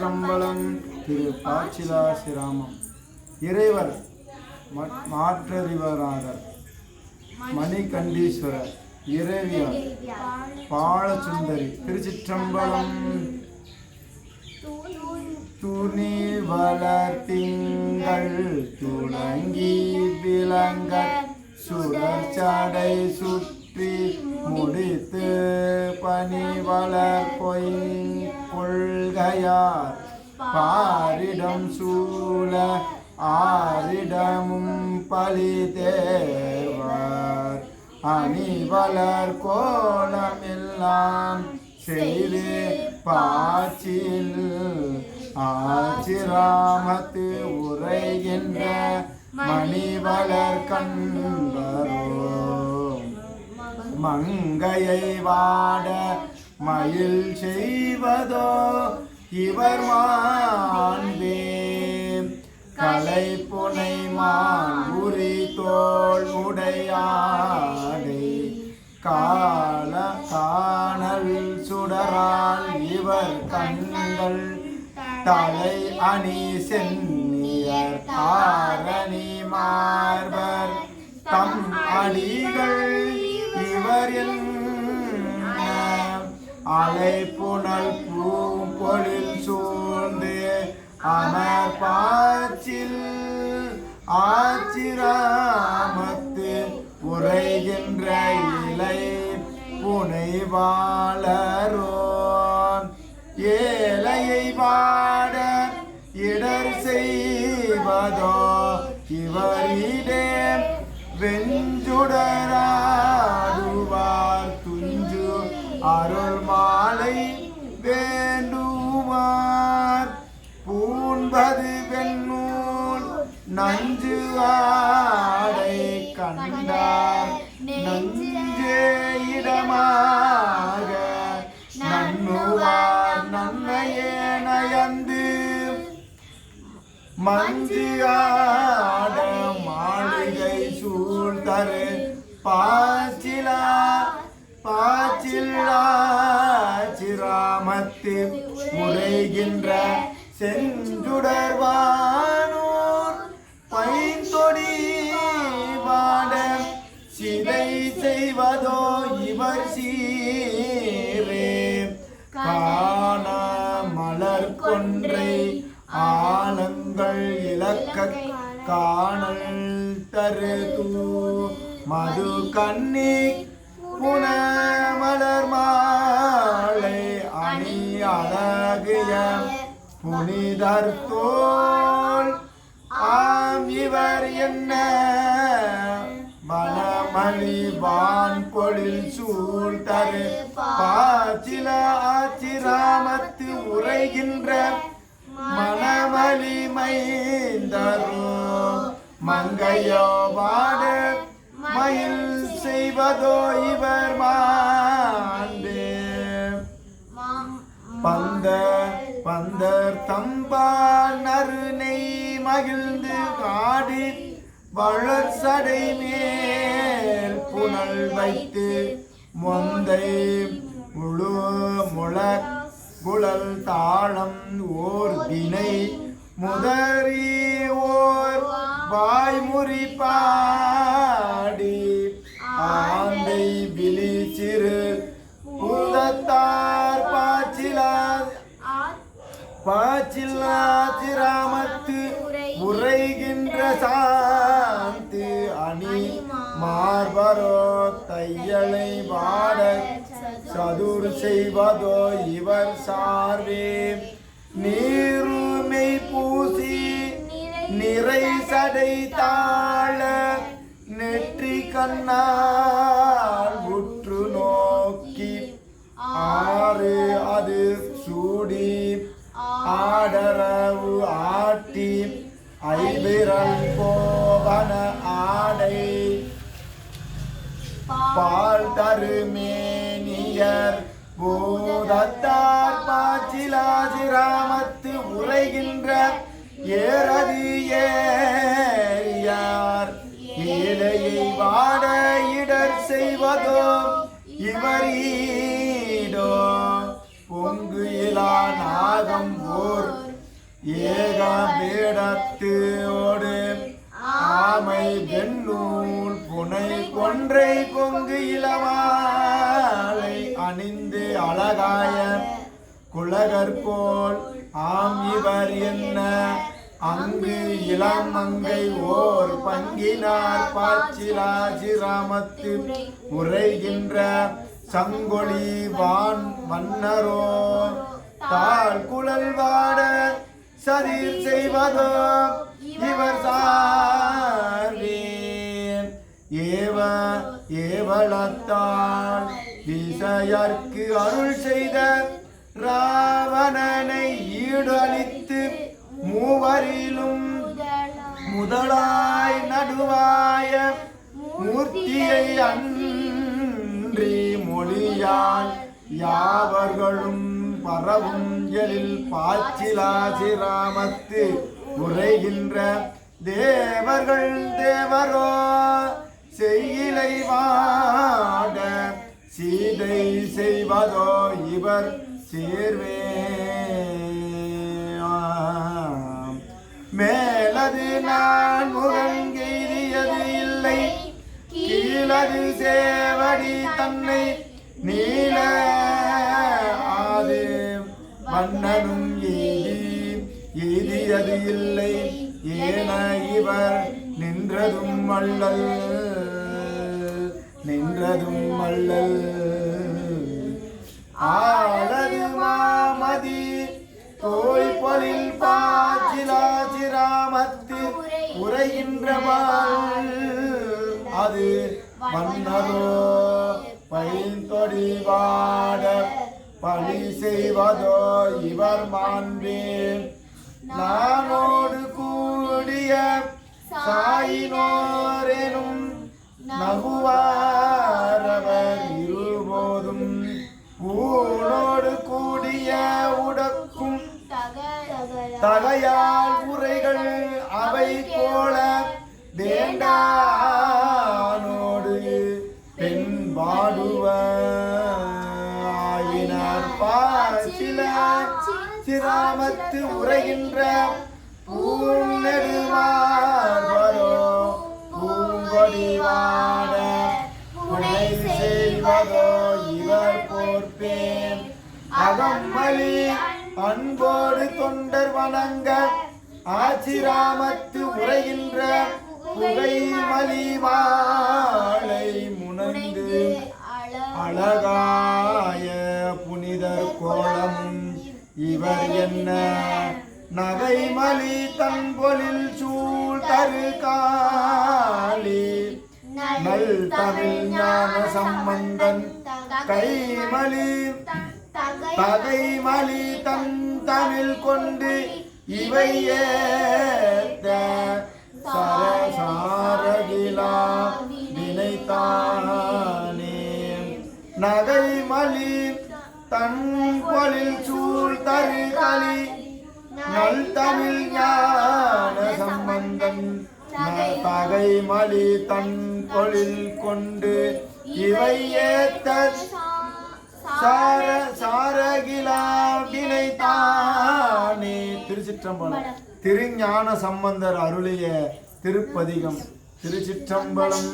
திருச்சிற்றம்பலம் திரு பாச்சிலாசிராமம். இறைவர் ம- மணிகண்டீஸ்வரர் இறைவியர் பாலசுந்தரி திருச்சிற்றம்பலம். துணி வளர்த்திங்கள் துளங்கி விளங்க சுடர்ச்சடை சுற்றி முடித்து பனி வளர் பொய் கொள்கையார். பாரிடம் சூழ ஆரிடமும் பலி தேர்வார். அணிவலர் கோலமெல்லாம் செய்து பாச்சில் ஆச்சிராமத்து உரைகின்ற மணிவலர் கண்பரோ மங்கையை வாட மயில் செய்வதோ இவர் மாண்பே. கலை புனை மாறி தோல் உடையாடை கால காணல் சுடரால் இவர் கண்கள் தலை அணி சென்னியர் தாரணி மார்பர். தம் அடிகள் இவர் என்ன அலை புனல் பூம்பொழில் சூழ்ந்து அமர் பாச்சில் ஆச்சிராமத்து உரைகின்ற இலை புனைவாளரோன் ஏழையை வாட இடர் செய்வதோ இவரிடே வெஞ்சுடராடுவார் அருள் மாலை வேண்டுமார். பூண்பது வெண்ணூல் நஞ்சு ஆடை கண்டார். நஞ்சே இடமாக நன்னுவார் நன்மையே நயந்து. மஞ்சு ஆட மாளிகை சூழ்தரு பாச்சிலா பாச்சில்லா சிராமத்து முறைகின்ற செஞ்சுடர்வானோர் பைந்தொடி வாட சிதை செய்வதோ இவர் சீரே. காணா மலர் கொன்றை ஆலங்கள் இலக்க காணல் தரு மது கண்ணி புனமலர் மாலை அணி அழகிய புனிதர் தோல். ஆம் இவர் என்ன? வனமணி பொழில் சூழ் தரு பாச்சில ஆச்சிராமத்து உரைகின்ற மணமலி மைந்தரோ. மங்கையோ பாட மயில் செய்வதோ இவர் மாண்டே பந்த பந்தர் தம்பால் நறுனை மகிழ்ந்து காடி வளர்சடை மேல் புனல் வைத்து மொந்தை முழு முழ குழல் தாளம் ஓர் தினை முதறி ஓர் வாய்முறி பாடி ஆந்தை விழி சிறு பூதத்தார் பாச்சிலா பாச்சில்லாச்சிராமத்து உரைகின்ற சாந்து அணி மார்பரோ தையலை வாட சதுர் செய்வதோ இவர் சார்வே. நீருமை பூசி நிறை சடை தாழ நெற்றி கண்ணால் உற்று நோக்கி. ஆறு அது சூடி. ஆடரவு ஆட்டி. ஐபிரல் போவன ஆடை. பால் தருமேனியர் பூதத்தார் பாச்சிலாஜி ராமத்து உரைகின்ற ஏறது ஏறியார் ஏழையை வாட இடர் செய்வதோ இவரீடோ? பொங்கு இலா நாகம் ஓர் ஏக ஆமை வெண்ணூல் புனை கொன்றை கொங்கு இளவாலை அணிந்து அழகாய குலகற்போல் ஆம் இவர் என்ன அங்கு இளம் மங்கை ஓர் பங்கினார் பாச்சிலாசிராமத்து உரைகின்ற சங்கொளி வான் மன்னரோ. தாழ் குழல் வாட சதிர் செய்வதோ இவர் சார்வேன் ஏவ ஏவலத்தால் திசையர்க்கு அருள் செய்த ராவணனை ஈடு மூவரிலும் முதலாய் நடுவாய மூர்த்தியை அன்றி மொழியால் யாவர்களும் பரவும் எழில் பாச்சிலாசிராமத்து உரைகின்ற தேவர்கள் தேவரோ செய்யிலை வாட சீதை செய்வதோ இவர் சேர்வே மேலது நான் முகங்கெய்தியது இல்லை. கீழது சேவடி தன்னை நீல ஆது மன்னனும் ஈதி. ஈதியது இல்லை. ஏன இவர் நின்றதும் அல்லல் நின்றதும் அல்லல் மன்னரோ பைந்தொடி வாட பழி செய்வதோ இவர் மாண்பேன். நானோடு கூடிய சாயினோரெனும் நகுவாரவர் இருபோதும் ஊனோடு கூடிய உடக்கும் தகையால் உரைகள் அவை போல வேண்டா பெண் பாடுவ சிராமத்து உரைகின்ற பூநெடுமாறோ பூங்கொடிவாட புனை செய்வதோ இவர் போர்ப்பேன் அகம்மலி அன்போடு தொண்டர் வணங்க ஆச்சிராமத்து உரைகின்ற புகை மலிவாளை முனைந்து அழகாய புனிதர் கோலமும் இவர் என்ன? நகைமலி தன்பொலில் சூழ் தரு காளி. நல் தமிழ் ஞான சம்பந்தன் கைமலி தகைமலி தன் தமிழ் கொண்டு இவை ஏத்த சரசாரகிலா நினைத்தானே. நகைமலி தன் பொலில் சூழ் தரு களி நல் தமிழ் ஞான சம்பந்தன். தகை மலி தன் கொழில் கொண்டு இவை ஏத்த சார சாரகிலாவினை தானே திருச்சிற்றம்பலம். திருஞான சம்பந்தர் அருளிய திருப்பதிகம். திருச்சிற்றம்பலம்.